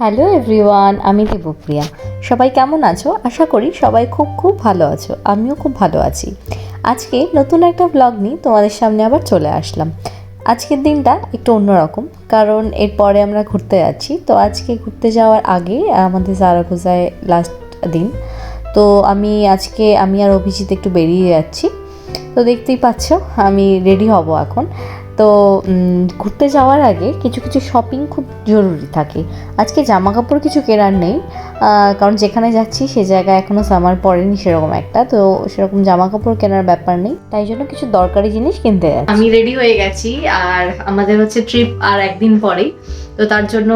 Hello everyone, আমি দেবপ্রিয়া। সবাই কেমন আছো? আশা করি সবাই খুব খুব ভালো আছো। আমিও খুব ভালো আছি। আজকে নতুন একটা ব্লগ নিয়ে তোমাদের সামনে আবার চলে আসলাম। আজকের দিনটা একটু অন্যরকম, কারণ এরপরে আমরা ঘুরতে যাচ্ছি। তো আজকে ঘুরতে যাওয়ার আগে আমাদের জারাগোজায় লাস্ট দিন। তো আমি আজকে, আমি আর অভিজিৎ একটু বেরিয়ে যাচ্ছি। তো দেখতেই পাচ্ছ, আমি রেডি হব এখন। তো ঘুরতে যাওয়ার আগে কিছু কিছু শপিং খুব জরুরি থাকে। আজকে জামা কাপড় কিছু কেনার নেই কারণ যেখানে যাচ্ছি সে জায়গায় এখনও সামার পড়েনি সেরকম একটা, তো সেরকম জামা কাপড় কেনার ব্যাপার নেই। তাই জন্য কিছু দরকারি জিনিস কিনতে যাচ্ছি। আমি রেডি হয়ে গেছি, আর আমাদের হচ্ছে ট্রিপ আর একদিন পরেই। তো তার জন্য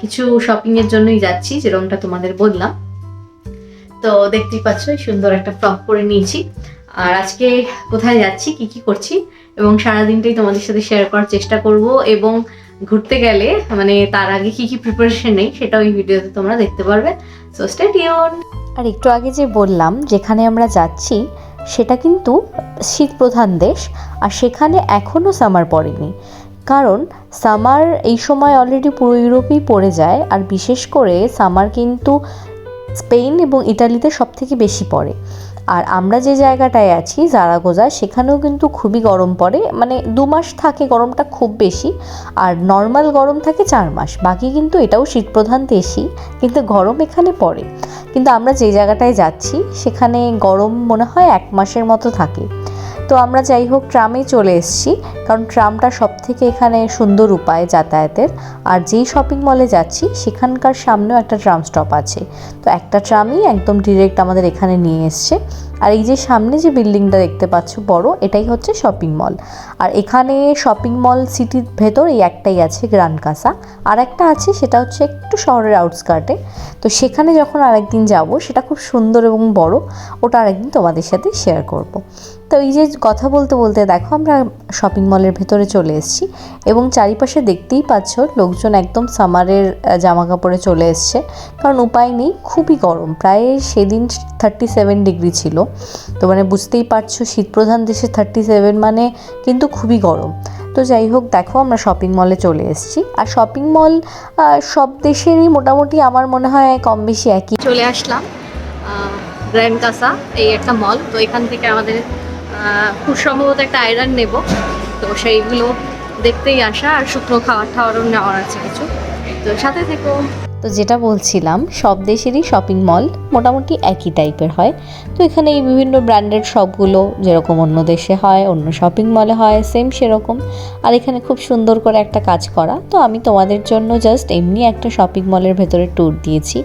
কিছু শপিংয়ের জন্যই যাচ্ছি, যেরকমটা তোমাদের বললাম। তো দেখতেই পাচ্ছ সুন্দর একটা ফ্রক পরে নিয়েছি। আর আজকে কোথায় যাচ্ছি, কি কি করছি, এবং সারাদিনটাই তোমাদের সাথে শেয়ার করার চেষ্টা করব, এবং ঘুরতে গেলে মানে তার আগে কি কি প্রিপারেশন নেই, সেটাও এই ভিডিওতে তোমরা দেখতে পারবে। সো স্টে টিউন আর একটু আগে যে বললাম, যেখানে আমরা যাচ্ছি, সেটা কিন্তু শীত প্রধান দেশ, আর সেখানে এখনও সামার পড়েনি। কারণ সামার এই সময় অলরেডি পুরো ইউরোপেই পড়ে যায়, আর বিশেষ করে সামার কিন্তু স্পেন এবং ইটালিতে সব থেকে বেশি পড়ে। আর আমরা যে জায়গাটায় আছি, জারাগোজা, সেখানেও কিন্তু খুবই গরম পড়ে। মানে দু মাস থাকে গরমটা খুব বেশি, আর নর্মাল গরম থাকে চার মাস। বাকি কিন্তু এটাও শীতপ্রধান দেশই, কিন্তু গরম এখানে পড়ে। কিন্তু আমরা যে জায়গাটায় যাচ্ছি, সেখানে গরম মনে হয় এক মাসের মতো থাকে। তো আমরা যাই হোক ট্রামে চলে এসেছি, কারণ ট্রামটা সব থেকে এখানে সুন্দর উপায় যাতায়াতের। আর যেই শপিং মলে যাচ্ছি, সেখানকার সামনেও একটা ট্রাম স্টপ আছে। তো একটা ট্রামই একদম ডিরেক্ট আমাদের এখানে নিয়ে এসছে। আর এই যে সামনে যে বিল্ডিংটা দেখতে পাচ্ছ বড়, এটাই হচ্ছে শপিং মল আর এখানে শপিং মল সিটির ভেতর এই একটাই আছে গ্রান্ড কাসা আর একটা আছে, সেটা হচ্ছে একটু শহরের আউটস্কার্টে তো সেখানে যখন আরেকদিন যাব, সেটা খুব সুন্দর এবং বড়, ওটা আরেকদিন তোমাদের সাথে শেয়ার করব। তো এই যে কথা বলতে বলতে দেখো, আমরা শপিং মলের ভেতরে চলে এসেছি এবং চারিপাশে দেখতেই পাচ্ছ লোকজন একদম সামারের জামা কাপড়ে চলে এসছে। কারণ উপায় নেই, খুবই গরম। প্রায় সেদিন থার্টি সেভেন ডিগ্রি ছিল। তো মানে বুঝতেই পারছ, শীতপ্রধান দেশে থার্টি সেভেন মানে কিন্তু খুবই গরম। তো যাই হোক, দেখো আমরা শপিং মলে চলে এসেছি। আর শপিং মল সব দেশেরই মোটামুটি আমার মনে হয় কম বেশি একই। চলে আসলাম গ্র্যান্ড কাসা, এই একটা মল তো এখান থেকে আমাদের খুব সম্ভবত একটা আয়রন নেব। তো সেইগুলো দেখতেই আসা, আর শুকনো খাওয়ার টাওয়ারও নেওয়ার আছে কিছু। তো সাথে থেকো। তো যেটা বলছিলাম, সব দেশেরই শপিং মল মোটামুটি একই টাইপের হয়। তো এখানে এই বিভিন্ন ব্র্যান্ডেড শপগুলো যেরকম অন্য দেশে হয়, অন্য শপিং মলে হয় সেম সেরকম। আর এখানে খুব সুন্দর করে একটা কাজ করা। তো আমি তোমাদের জন্য জাস্ট এমনি একটা শপিং মলের ভেতরে ট্যুর দিয়েছি।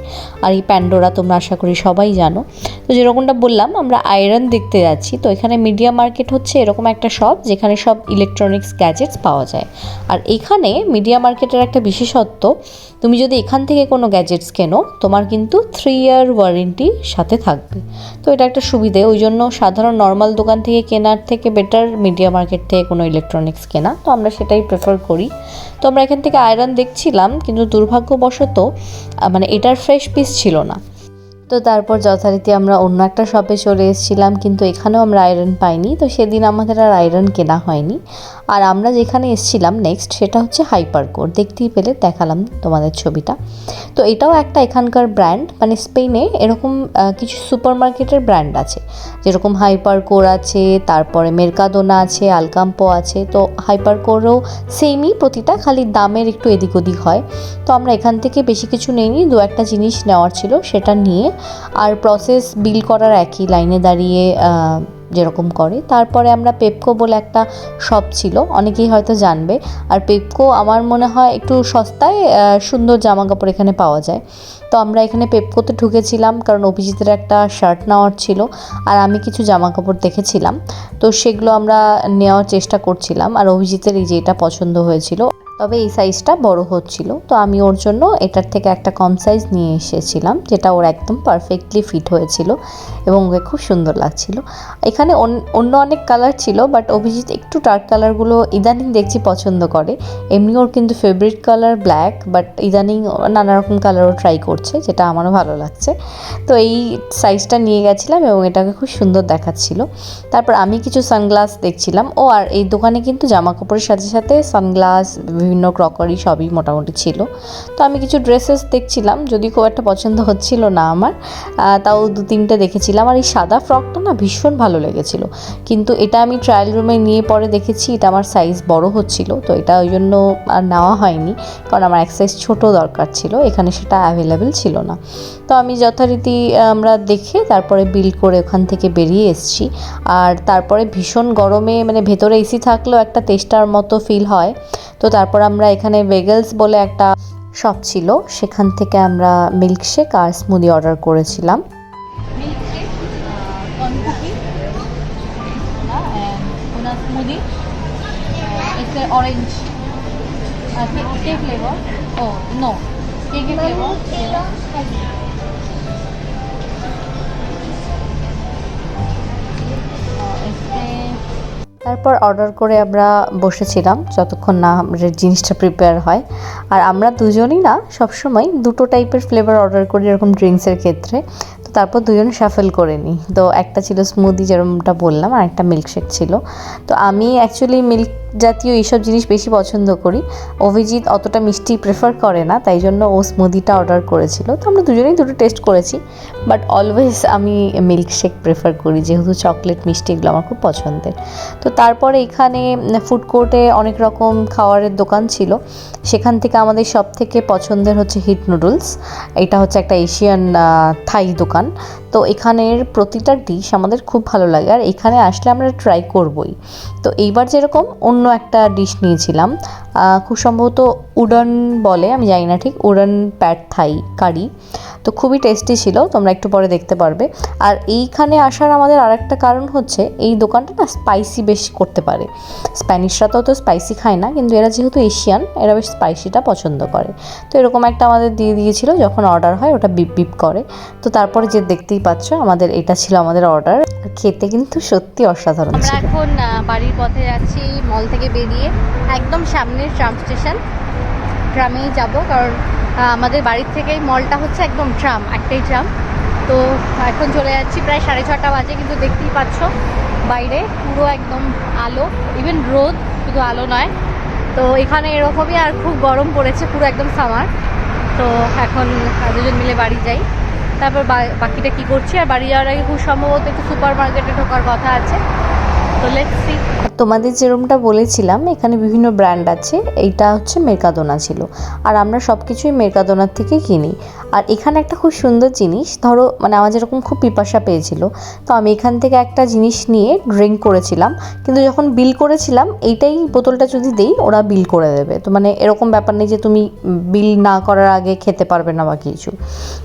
আর এই প্যান্ডোরা তোমরা আশা করি সবাই জানো। তো যেরকমটা বললাম, আমরা আয়রন দেখতে যাচ্ছি। তো এখানে মিডিয়া মার্কেট হচ্ছে এরকম একটা শপ যেখানে সব ইলেকট্রনিক্স গ্যাজেটস পাওয়া যায়। আর এখানে মিডিয়া মার্কেটের একটা বিশেষত্ব, তুমি যদি এখান থেকে কোনো গ্যাজেটস কেনো, তোমার কিন্তু থ্রি ইয়ার ওয়ারেন্টি সাথে থাকবে। তো এটা একটা সুবিধে, ওই জন্য সাধারণ নর্মাল দোকান থেকে কেনার থেকে বেটার মিডিয়া মার্কেট থেকে কোনো ইলেকট্রনিক্স কেনা, তো আমরা সেটাই প্রেফার করি। তো আমরা এখান থেকে আয়রন দেখছিলাম, কিন্তু দুর্ভাগ্যবশত মানে এটার ফ্রেশ পিস ছিল না। তো তারপর যথারীতি আমরা অন্য একটা শপে চলে এসেছিলাম, কিন্তু এখানেও আমরা আয়রন পাইনি। তো সেদিন আমাদের আর আয়রন কেনা হয়নি। আর আমরা যেখানে এসেছিলাম নেক্সট সেটা হচ্ছে হাইপার কোর দেখতেই পেলে, দেখালাম তোমাদের ছবিটা। তো এটাও একটা এখানকার ব্র্যান্ড মানে স্পেনে এরকম কিছু সুপার মার্কেটের ব্র্যান্ড আছে। যেরকম হাইপার কোর আছে, তারপরে মেরকাদোনা আছে আলকাম্পো আছে। তো হাইপার কোরও সেমই প্রতিটা খালি দামের একটু এদিক ওদিক হয়। তো আমরা এখান থেকে বেশি কিছু নিইনি, দু একটা জিনিস নেওয়ার ছিল, সেটা নিয়ে আর প্রসেস বিল করার একই লাইনে দাঁড়িয়ে যেরকম করে। তারপরে আমরা পেপকো বলে একটা শপ ছিল, অনেকেই হয়তো জানবে। আর পেপকো আমার মনে হয় একটু সস্তায় সুন্দর জামা কাপড় এখানে পাওয়া যায়। তো আমরা এখানে পেপকোতে ঢুকেছিলাম, কারণ অভিজিতের একটা শার্ট নেওয়ার ছিল, আর আমি কিছু জামা কাপড় দেখেছিলাম। তো সেগুলো আমরা নেওয়ার চেষ্টা করছিলাম, আর অভিজিতের এই যে এটা পছন্দ হয়েছিল। তবে এই সাইজটা বড় হচ্ছিল। তো আমি ওর জন্য এটার থেকে একটা কম সাইজ নিয়ে এসেছিলাম, যেটা ওর একদম পারফেক্টলি ফিট হয়েছিল এবং ওকে খুব সুন্দর লাগছিল। এখানে অন- অন্য অনেক কালার ছিল বাট অভিজিৎ একটু ডার্ক কালারগুলো ইদানিং দেখছি পছন্দ করে। এমনি ওর কিন্তু ফেভারিট কালার ব্ল্যাক বাট ইদানিং নানা রকম কালারও ট্রাই করছে, যেটা আমারও ভালো লাগছে। তো এই সাইজটা নিয়ে গেছিলাম এবং এটাকে খুব সুন্দর দেখাচ্ছিল। তারপর আমি কিছু সানগ্লাস দেখছিলাম। ও আর এই দোকানে কিন্তু জামা কাপড়ের সাথে সাথে সানগ্লাস বিভিন্ন ক্রকারি সবই মোটামুটি ছিল। তো আমি কিছু ড্রেসেস দেখছিলাম যদি খুব একটা পছন্দ হচ্ছিল না আমার। তাও দু তিনটে দেখেছিলাম। আর এই সাদা ফ্রকটা না ভীষণ ভালো লেগেছিল। কিন্তু এটা আমি ট্রায়াল রুমে নিয়ে পরে দেখেছি, এটা আমার সাইজ বড় হচ্ছিল। তো এটা ওই জন্য আর নেওয়া হয়নি, কারণ আমার এক সাইজ ছোটো দরকার ছিল, এখানে সেটা অ্যাভেলেবেল ছিল না। তো আমি যথারীতি আমরা দেখে তারপরে বিল করে ওখান থেকে বেরিয়ে এসেছি। আর তারপরে ভীষণ গরমে মানে ভেতরে এসি থাকলেও একটা তেষ্টার মতো ফিল হয়। তো তারপর আমরা এখানে ভেগেলস বলে একটা শপ ছিল। সেখান থেকে আমরা মিল্কশেক আর স্মুদি অর্ডার করেছিলাম। তারপর অর্ডার করে আমরা বসেছিলাম, যতক্ষণ না আমাদের জিনিসটা প্রিপেয়ার হয়। আর আমরা দুজনই না, সবসময় দুটো টাইপের ফ্লেভার অর্ডার করি এরকম ড্রিঙ্কসের ক্ষেত্রে। তো তারপর দুজন শাফেল করে নিই। তো একটা ছিল স্মুদি যেরকমটা বললাম, আর একটা মিল্কশেক ছিল। তো আমি অ্যাকচুয়ালি মিল্ক জাতীয় এইসব জিনিস বেশি পছন্দ করি। অভিজিৎ অতটা মিষ্টি প্রেফার করে না, তাই জন্য ও স্মুদিটা অর্ডার করেছিল। তো আমরা দুজনেই দুটো টেস্ট করেছি। বাট অলওয়েজ আমি মিল্কশেক প্রেফার করি, যেহেতু চকলেট মিষ্টি এগুলো আমার খুব পছন্দের। তো তারপরে এখানে ফুড কোর্টে অনেক রকম খাবারের দোকান ছিল। সেখান থেকে আমাদের সব থেকে পছন্দের হচ্ছে হিট নুডলস এটা হচ্ছে একটা এশিয়ান থাই দোকান। তো এখানের প্রতিটা ডিশ আমাদের খুব ভালো লাগে। আর এখানে আসলে আমরা ট্রাই করবই। তো এইবার যেরকম অন্য একটা ডিশ নিয়েছিলাম। খুব সম্ভবত উডন বলে, আমি জানি না ঠিক, উডন প্যাট থাই, কারি। তো খুবই টেস্টি ছিল তোমরা একটু পরে দেখতে পারবে। আর এইখানে আসার আমাদের আরেকটা কারণ হচ্ছে এই দোকানটা না স্পাইসি বেশ করতে পারে। স্প্যানিশরা তো তো স্পাইসি খায় না কিন্তু এরা যেহেতু এশিয়ান এরা বেশ স্পাইসিটা পছন্দ করে। তো এরকম একটা আমাদের দিয়ে দিয়েছিল যখন অর্ডার হয় ওটা বিপ বিপ করে। তো তারপরে যে দেখতেই পাচ্ছ আমাদের এটা ছিল আমাদের অর্ডার খেতে কিন্তু সত্যি অসাধারণ ছিল। এখন বাড়ির পথে যাচ্ছি মল থেকে বেরিয়ে একদম সামনের ট্রাম স্টেশন ট্রামেই যাব, কারণ আমাদের বাড়ির থেকেই মলটা হচ্ছে একদম ট্রাম একটাই ট্রাম তো এখন চলে যাচ্ছি প্রায় সাড়ে ছটা বাজে, কিন্তু দেখতেই পাচ্ছ বাইরে পুরো একদম আলো ইভেন রোদ শুধু আলো নয়। তো এখানে এরকমই আর খুব গরম পড়েছে পুরো একদম সামার তো এখন দুজন মিলে বাড়ি যাই। তারপর বাকিটা কি করছি? আর বাড়ি যাওয়ার আগে খুব সম্ভবত একটু সুপার মার্কেটে ঢোকার কথা আছে। তোমাদের যেরমটা বলেছিলাম, এখানে বিভিন্ন ব্র্যান্ড আছে। এইটা হচ্ছে মেরকাদোনা ছিল। আর আমরা সব কিছুই মেরকাদোনার থেকে কিনি। আর এখানে একটা খুব সুন্দর জিনিস, ধরো মানে আমার যেরকম খুব পিপাসা পেয়েছিল, তো আমি এখান থেকে একটা জিনিস নিয়ে ড্রিঙ্ক করেছিলাম। কিন্তু যখন বিল করেছিলাম, এইটাই বোতলটা যদি দেই, ওরা বিল করে দেবে। তো মানে এরকম ব্যাপার নেই যে তুমি বিল না করার আগে খেতে পারবে না বা কিছু।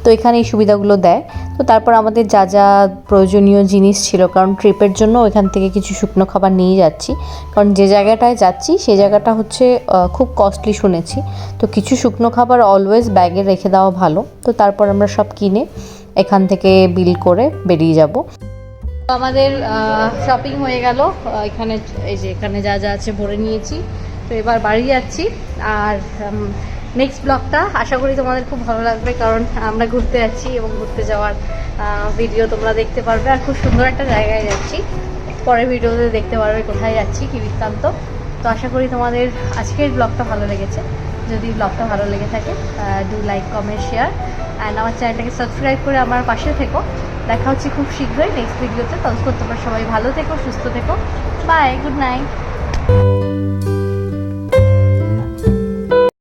তো এখানে এই সুবিধাগুলো দেয়। তো তারপর আমাদের যা যা প্রয়োজনীয় জিনিস ছিল, কারণ ট্রিপের জন্য এখান থেকে কিছু শুকনো খাবার নিয়ে যাচ্ছি। কারণ যে জায়গাটায় যাচ্ছি সেই জায়গাটা হচ্ছে খুব কস্টলি শুনেছি। তো কিছু শুকনো খাবার অলওয়েজ ব্যাগে রেখে দেওয়া ভালো। তো তারপর আমরা সব কিনে এখান থেকে বিল করে বেরিয়ে যাব। আমাদের শপিং হয়ে গেল। এখানে, এই যে এখানে যা যা আছে ভরে নিয়েছি। তো এবার বাড়ি যাচ্ছি। আর নেক্সট ব্লগটা আশা করি তোমাদের খুব ভালো লাগবে। কারণ আমরা ঘুরতে যাচ্ছি এবং ঘুরতে যাওয়ার ভিডিও তোমরা দেখতে পারবে। আর খুব সুন্দর একটা জায়গায় যাচ্ছি। পরের ভিডিওতে দেখতে পারবে কোথায় যাচ্ছি, কি বৃত্তান্ত। তো আশা করি তোমাদের আজকের ব্লগটা ভালো লেগেছে। যদি ব্লগটা ভালো লেগে থাকে do like comment share and আমার চ্যানেলটাকে সাবস্ক্রাইব করে আমার পাশে থেকো। দেখা হচ্ছে খুব শীঘ্রই নেক্সট ভিডিওতে ততক্ষণ তোমরা সবাই ভালো থেকো, সুস্থ থেকো। Bye good night